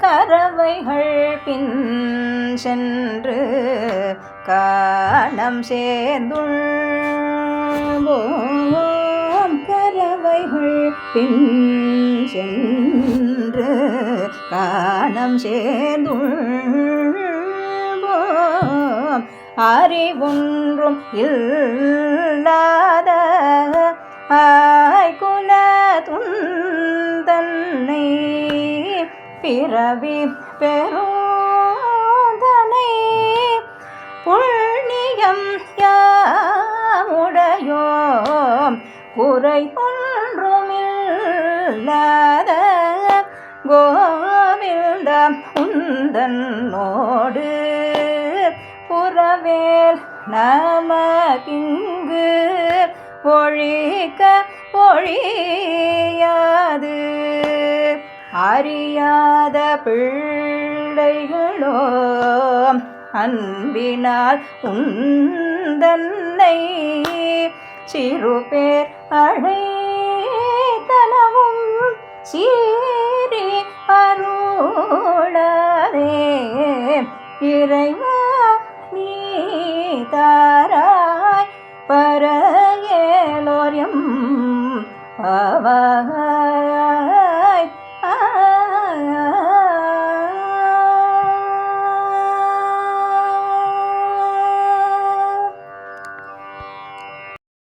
கரவைகள் பின் சென்று காணம் சேர்ந்துள்வோம் கரவைகள் பின் சென்று காணம் சேர்ந்துள்வோம் அறிவொன்றும் இல்லாத பிறவி பெருந்தனை புண்ணியம் யாமுடையோ குறை ஒன்றுமில்லாத கோவிந்த உந்தன்னோடு புறவேல் நமக்கிங்கு ஒழிக்க ஒழியாது. அறியாத பிள்ளைகளோ அன்பினால் உந்தன்னை சிறு பேர் அழைத்தனவும் சீரி அருளதே. இறைவா நீ தாராய் பரையேலோரியம் அவ